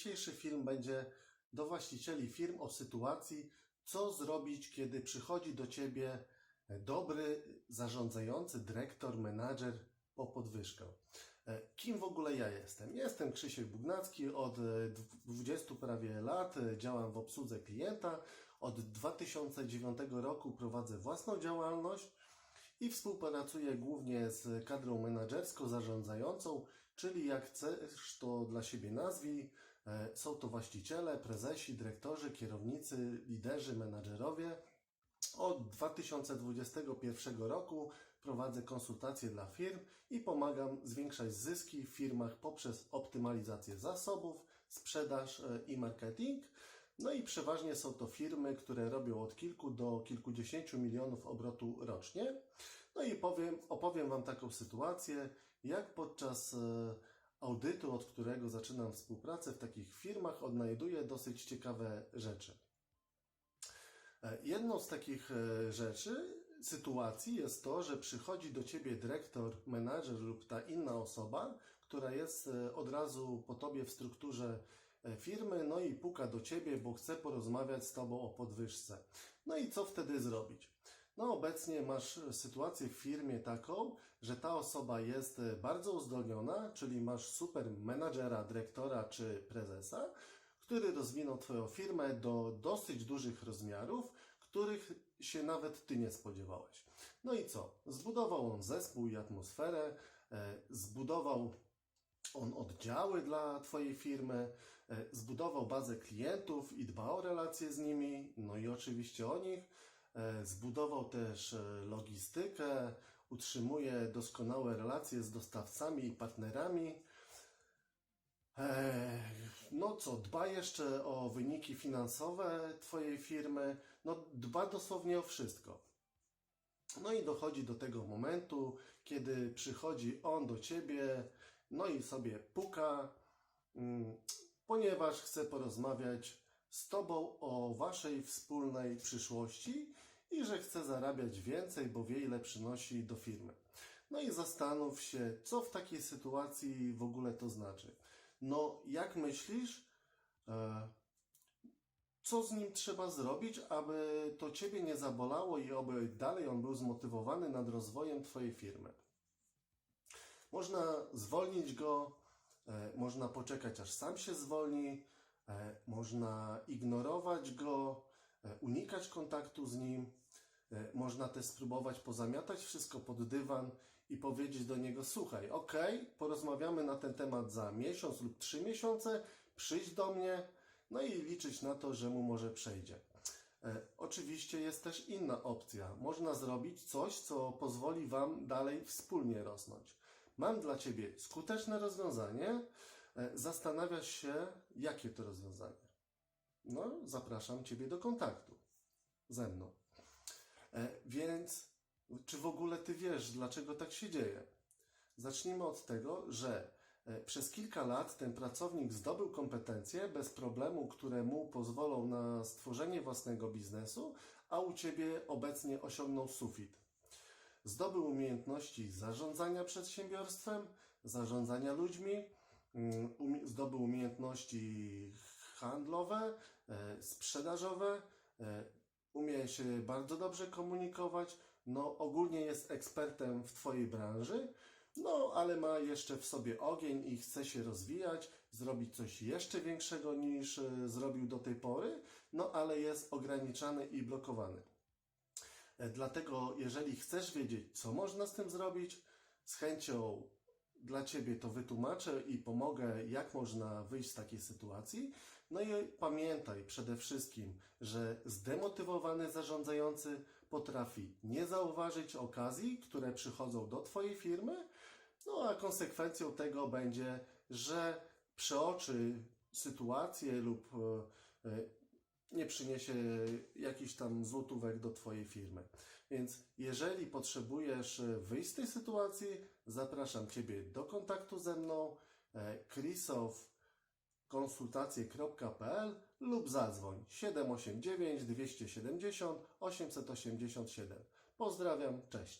Dzisiejszy film będzie do właścicieli firm o sytuacji, co zrobić, kiedy przychodzi do ciebie dobry zarządzający, dyrektor, menadżer po podwyżkę. E, Kim w ogóle ja jestem? Jestem Krzysiek Bugnacki, od e, 20 prawie lat działam w obsłudze klienta. Od 2009 roku prowadzę własną działalność i współpracuję głównie z kadrą menedżerską, zarządzającą, czyli jak chcesz to dla siebie nazwij. E, Są to właściciele, prezesi, dyrektorzy, kierownicy, liderzy, menadżerowie. Od 2021 roku prowadzę konsultacje dla firm i pomagam zwiększać zyski w firmach poprzez optymalizację zasobów, sprzedaż e, i marketing. No i przeważnie są to firmy, które robią od kilku do kilkudziesięciu milionów obrotu rocznie. No i powiem, opowiem Wam taką sytuację, jak podczas e, audytu, od którego zaczynam współpracę w takich firmach, odnajduję dosyć ciekawe rzeczy. E, Jedną z takich e, rzeczy, sytuacji jest to, że przychodzi do ciebie dyrektor, menadżer lub ta inna osoba, która jest e, od razu po tobie w strukturze firmy, no i puka do ciebie, bo chce porozmawiać z tobą o podwyżce. No i co wtedy zrobić? No obecnie masz sytuację w firmie taką, że ta osoba jest e, bardzo uzdolniona, czyli masz super menadżera, dyrektora czy prezesa, który rozwinął Twoją firmę do dosyć dużych rozmiarów, których się nawet Ty nie spodziewałeś. No i co? Zbudował on zespół i atmosferę, e, zbudował on oddziały dla Twojej firmy, e, zbudował bazę klientów i dba o relacje z nimi, no i oczywiście o nich. E, Zbudował też e, logistykę, utrzymuje doskonałe relacje z dostawcami i partnerami. Eee, No co, dba jeszcze o wyniki finansowe Twojej firmy, no dba dosłownie o wszystko. No i dochodzi do tego momentu, kiedy przychodzi on do Ciebie, no i sobie puka, mm, ponieważ chce porozmawiać z Tobą o Waszej wspólnej przyszłości i że chce zarabiać więcej, bo wie ile przynosi do firmy. No i zastanów się, co w takiej sytuacji w ogóle to znaczy. No, jak myślisz, e, co z nim trzeba zrobić, aby to Ciebie nie zabolało i aby dalej on był zmotywowany nad rozwojem Twojej firmy? Można zwolnić go, e, można poczekać aż sam się zwolni, można ignorować go, e, unikać kontaktu z nim, e, można też spróbować pozamiatać wszystko pod dywan i powiedzieć do niego: Słuchaj, ok, porozmawiamy na ten temat za miesiąc lub trzy miesiące, przyjdź do mnie, no i liczyć na to, że mu może przejdzie. E, Oczywiście jest też inna opcja. Można zrobić coś, co pozwoli Wam dalej wspólnie rosnąć. Mam dla Ciebie skuteczne rozwiązanie. E, Zastanawiasz się, jakie to rozwiązanie. No, zapraszam Ciebie do kontaktu ze mną. E, Więc, czy w ogóle Ty wiesz, dlaczego tak się dzieje? Zacznijmy od tego, że e, przez kilka lat ten pracownik zdobył kompetencje bez problemu, które mu pozwolą na stworzenie własnego biznesu, a u Ciebie obecnie osiągnął sufit. Zdobył umiejętności zarządzania przedsiębiorstwem, zarządzania ludźmi, zdobył umiejętności handlowe, e, sprzedażowe, e, umie się bardzo dobrze komunikować, no ogólnie jest ekspertem w Twojej branży, no ale ma jeszcze w sobie ogień i chce się rozwijać, zrobić coś jeszcze większego niż e, zrobił do tej pory, no ale jest ograniczany i blokowany. Dlatego, jeżeli chcesz wiedzieć, co można z tym zrobić, z chęcią dla Ciebie to wytłumaczę i pomogę, jak można wyjść z takiej sytuacji. No i pamiętaj przede wszystkim, że zdemotywowany zarządzający potrafi nie zauważyć okazji, które przychodzą do Twojej firmy, no a konsekwencją tego będzie, że przeoczy sytuację lub e, nie przyniesie jakichś tam złotówek do Twojej firmy. Więc jeżeli potrzebujesz e, wyjść z tej sytuacji, zapraszam Ciebie do kontaktu ze mną e, chrisowkonsultacje.pl lub zadzwoń 789 270 887. Pozdrawiam, cześć.